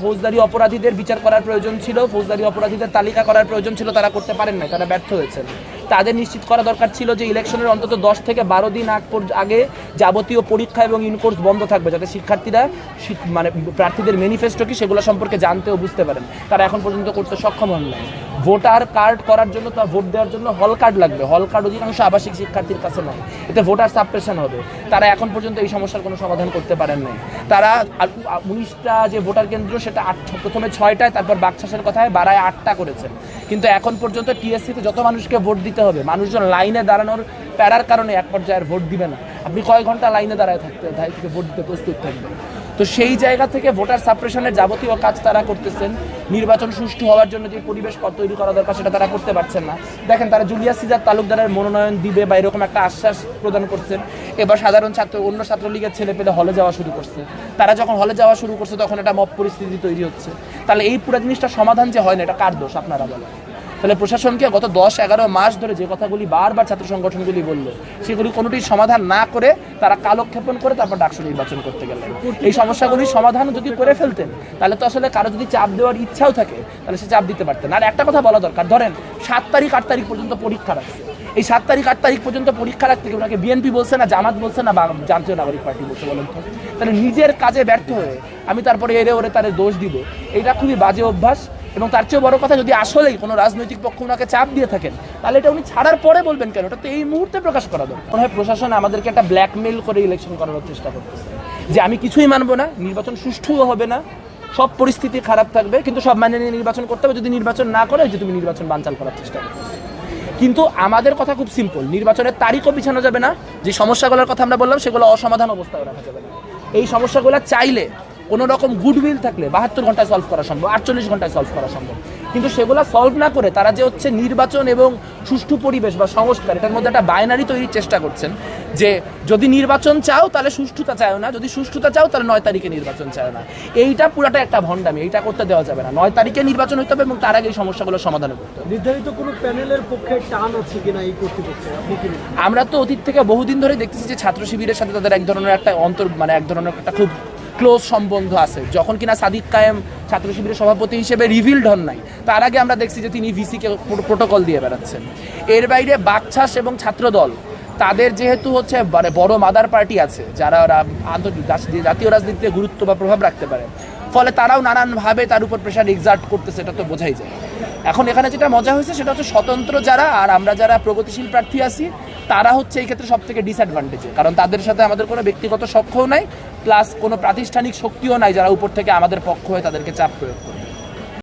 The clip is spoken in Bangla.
ফৌজদারি অপরাধীদের বিচার করার প্রয়োজন ছিল, ফৌজদারি অপরাধীদের তালিকা করার প্রয়োজন ছিল, তারা করতে পারেন না তারা ব্যর্থ হয়েছেন। তাদের নিশ্চিত করা দরকার ছিল যে ইলেকশনের অন্তত দশ থেকে বারো দিন আগ আগে যাবতীয় পরীক্ষা এবং ইনকোর্স বন্ধ থাকবে, যাতে শিক্ষার্থীরা মানে প্রার্থীদের ম্যানিফেস্টো কি সেগুলো সম্পর্কে জানতে ও বুঝতে পারেন। তারা এখন পর্যন্ত করতে সক্ষম হন নাই। ভোটার কার্ড করার জন্য তার ভোট দেওয়ার জন্য হল কার্ড লাগবে। হল কার্ড অধিকাংশ আবাসিক শিক্ষার্থীর কাছে নয় এতে ভোটার সাবপ্রেশন হবে। তারা এখন পর্যন্ত এই সমস্যার কোনো সমাধান করতে পারেন নাই। তারা উনিশটা যে ভোটার কেন্দ্র, সেটা আট, প্রথমে ছয়টায়, তারপর বাকশাসের কথায় বাড়ায় আটটা করেছেন। কিন্তু এখন পর্যন্ত টিএসসিতে যত মানুষকে ভোট দিতে হবে, মানুষজন লাইনে দাঁড়ানোর প্যারার কারণে এক পর্যায়ে ভোট দিবে না। আপনি কয় ঘণ্টা লাইনে দাঁড়ায় থাকতে থেকে ভোট দিতে প্রস্তুত থাকবেন? তো সেই জায়গা থেকে ভোটার সাপ্রেশনের যাবতীয় কাজ তারা করতেছেন। নির্বাচন সুষ্ঠু হওয়ার জন্য যে পরিবেশ তৈরি করা দরকার, সেটা তারা করতে পারছেন না। দেখেন, তারা জুলিয়াস সিজার তালুকদারের মনোনয়ন দিবে বা এরকম একটা আশ্বাস প্রদান করছেন। এবার সাধারণ ছাত্র, অন্য ছাত্রলীগের ছেলে পেলে হলে যাওয়া শুরু করছে। তারা যখন হলে যাওয়া শুরু করছে, তখন একটা মপ পরিস্থিতি তৈরি হচ্ছে। তাহলে এই পুরো জিনিসটা সমাধান যে হয় না, এটা কার দোষ আপনারা বলেন? তাহলে প্রশাসনকে গত দশ, এগারো মাস ধরে যে কথাগুলি বারবার ছাত্র সংগঠনগুলি বলল, সেগুলি কোনোটির সমাধান না করে তারা কালক্ষেপণ করে তারপর ডাকসু নির্বাচন করতে গেলেন। এই সমস্যাগুলির সমাধান যদি করে ফেলতেন, তাহলে তো আসলে কারও যদি চাপ দেওয়ার ইচ্ছাও থাকে, তাহলে সে চাপ দিতে পারতেন। আর একটা কথা বলা দরকার, ধরেন সাত তারিখ, আট তারিখ পর্যন্ত পরীক্ষা রাখছে। এই সাত তারিখ, আট তারিখ পর্যন্ত পরীক্ষা রাখতে ওনাকে বিএনপি বলছে না, জামাত বলছে না জাতীয় নাগরিক পার্টি বলছে বলেন তো? তাহলে নিজের কাজে ব্যর্থ হয়ে আমি তারপরে এরে ওরে তারে দোষ দিব। এটা খুবই বাজে অভ্যাস। এবং তার চেয়েও বড় কথা, যদি আসলেই কোনো রাজনৈতিক পক্ষ ওনাকে চাপ দিয়ে থাকেন, তাহলে এটা উনি ছাড়ার পরে বলবেন কেন? এটা তো এই মুহূর্তে প্রকাশ করা দরকার। মনে হয় প্রশাসন আমাদেরকে একটা ব্ল্যাকমেল করে ইলেকশন করার চেষ্টা করতেছে। যে আমি কিছুই মানবো না, নির্বাচন সুষ্ঠুও হবে না, সব পরিস্থিতি খারাপ থাকবে, কিন্তু সব মানে নিয়ে নির্বাচন করতে হবে। যদি নির্বাচন না করে যে তুমি নির্বাচন বানচাল করার চেষ্টা করতেছো। কিন্তু আমাদের কথা খুব সিম্পল নির্বাচনের তারিখও বিছানো যাবে না। যে সমস্যাগুলোর কথা আমরা বললাম, সেগুলো অসমাধান অবস্থায় রাখা যাবে না। এই সমস্যাগুলো চাইলে কোনো রকম গুডউইল থাকলে বাহাত্তর ঘন্টায় সলভ করা সম্ভব আটচল্লিশ ঘন্টায় সলভ করা সম্ভব। কিন্তু সেগুলো সলভ না করে তারা যে হচ্ছে নির্বাচন এবং সুষ্ঠু পরিবেশ বা সংস্কার এটার মধ্যে একটা বাইনারি তৈরির চেষ্টা করছেন যে যদি নির্বাচন চাও তাহলে সুষ্ঠুতা চাও না যদি সুষ্ঠুতা চাও তাহলে নয় তারিখে নির্বাচন চাও না। এইটা পুরাটা একটা ভণ্ডামি এইটা করতে দেওয়া যাবে না। নয় তারিখে নির্বাচন হতে হবে এবং তার আগে এই সমস্যাগুলোর সমাধান করতে হবে। নির্ধারিত কোনো প্যানেলের পক্ষে টান আছে কিনা এই কর্তৃপক্ষের? আপনি কি করেন? আমরা তো অতীত থেকে বহুদিন ধরে দেখতেছি যে ছাত্র শিবিরের সাথে তাদের এক ধরনের একটা অন্তর মানে এক ধরনের একটা খুব ক্লোজ সম্বন্ধ আছে। যখন কিনা সাদিক কায়েম ছাত্র শিবিরের সভাপতি হিসেবে রিভিলড হন নাই, তার আগে আমরা দেখছি যে তিনি ভিসিকে প্রোটোকল দিয়ে বেড়াচ্ছেন। এর বাইরে বাকছাস এবং ছাত্রদল, তাদের যেহেতু হচ্ছে মানে বড় মাদার পার্টি আছে, যারা রা- আন্তর্জাতিক জাতীয় রাজনীতিতে গুরুত্ব বা প্রভাব রাখতে পারে। ফলে তারাও নানানভাবে তার উপর প্রেশার এক্সার্ট করতেছে, এটা তো বোঝাই যায়। এখন এখানে যেটা মজা হয়েছে, সেটা হচ্ছে স্বতন্ত্র যারা, আর আমরা যারা প্রগতিশীল প্রার্থী আছি তারা হচ্ছে এই ক্ষেত্রে সব থেকে ডিসঅ্যাডভান্টেজ কারণ তাদের সাথে আমাদের কোনো ব্যক্তিগত সক্ষও নাই প্লাস কোনো প্রাতিষ্ঠানিক শক্তিও নাই যারা উপর থেকে আমাদের পক্ষ হয়ে তাদেরকে চাপ প্রয়োগ করে।